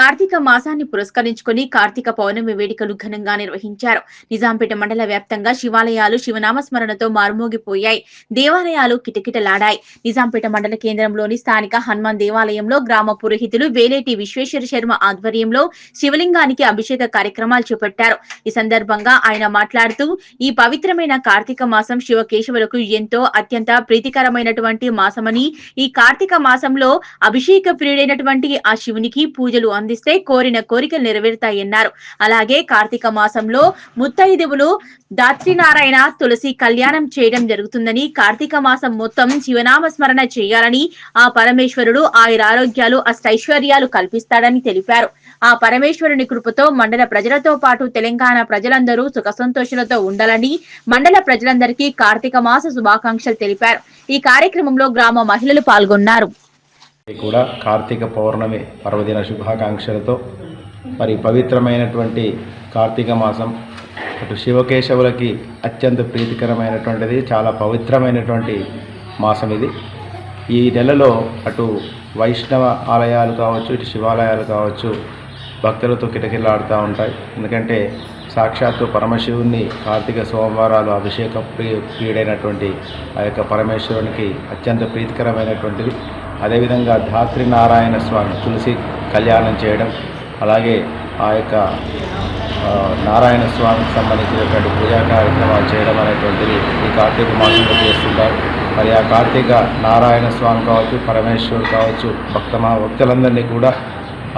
కార్తీక మాసాన్ని పురస్కరించుకుని కార్తీక పౌర్ణమి వేడుకలు ఘనంగా నిర్వహించారు. నిజాంపేట మండల వ్యాప్తంగా శివాలయాలు శివనామస్మరణతో మారుమోగిపోయాయి. దేవాలయాలు కిటకిటలాడాయి. నిజాంపేట మండల కేంద్రంలోని స్థానిక హనుమాన్ దేవాలయంలో గ్రామ పురోహితులు వేలేటి విశ్వేశ్వర శర్మ ఆధ్వర్యంలో శివలింగానికి అభిషేక కార్యక్రమాలు చేపట్టారు. ఈ సందర్భంగా ఆయన మాట్లాడుతూ ఈ పవిత్రమైన కార్తీక మాసం శివకేశవులకు ఎంతో అత్యంత ప్రీతికరమైనటువంటి మాసమని ఈ కార్తీక మాసంలో అభిషేక ప్రియుడైనటువంటి ఆ శివునికి పూజలు అందిస్తే కోరిన కోరికలు నెరవేరుతాయన్నారు. అలాగే కార్తీక మాసంలో ముత్తైదువులు దాత్రినారాయణ తులసి కళ్యాణం చేయడం జరుగుతుందని కార్తీక మాసం మొత్తం శివనామ స్మరణ చేయాలని ఆ పరమేశ్వరుడు ఆయన ఆరోగ్యాలు అష్టైశ్వర్యాలు కల్పిస్తాడని తెలిపారు. ఆ పరమేశ్వరుని కృపతో మండల ప్రజలతో పాటు తెలంగాణ ప్రజలందరూ సుఖ సంతోషాలతో ఉండాలని మండల ప్రజలందరికీ కార్తీక మాస శుభాకాంక్షలు తెలిపారు. ఈ కార్యక్రమంలో గ్రామ మహిళలు పాల్గొన్నారు. కూడా కార్తీక పౌర్ణమి పర్వదిన శుభాకాంక్షలతో. మరి పవిత్రమైనటువంటి కార్తీక మాసం అటు శివకేశవులకి అత్యంత ప్రీతికరమైనటువంటిది చాలా పవిత్రమైనటువంటి మాసం ఇది. ఈ నెలలో అటు వైష్ణవ ఆలయాలు కావచ్చు ఇటు శివాలయాలు కావచ్చు భక్తులతో కిటకిలాడుతూ ఉంటాయి. ఎందుకంటే సాక్షాత్తు పరమశివుని కార్తీక సోమవారాలు అభిషేక ప్రియ ప్రియుడైనటువంటి ఆ యొక్క పరమేశ్వరునికి అత్యంత ప్రీతికరమైనటువంటిది. అదేవిధంగా ధాత్రి నారాయణ స్వామి తులసి కళ్యాణం చేయడం అలాగే ఆ యొక్క నారాయణ స్వామికి సంబంధించినటువంటి పూజా కార్యక్రమాలు చేయడం అనేటువంటిది ఈ కార్తీక మాసంలో చేస్తుంటారు. మరి ఆ కార్తీక నారాయణ స్వామి కావచ్చు పరమేశ్వరుడు కావచ్చు భక్తమా భక్తులందరినీ కూడా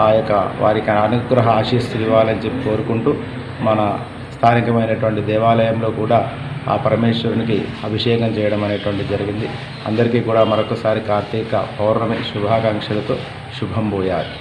ఆ యొక్క వారికి అనుగ్రహ ఆశీస్సులు ఇవ్వాలని చెప్పి కోరుకుంటూ మన స్థానికమైనటువంటి దేవాలయంలో కూడా ఆ పరమేశ్వరునికి అభిషేకం చేయడం అనేటువంటి జరిగింది. అందరికీ కూడా మరొకసారి కార్తీక పౌర్ణమి శుభాకాంక్షలతో శుభం పోయారు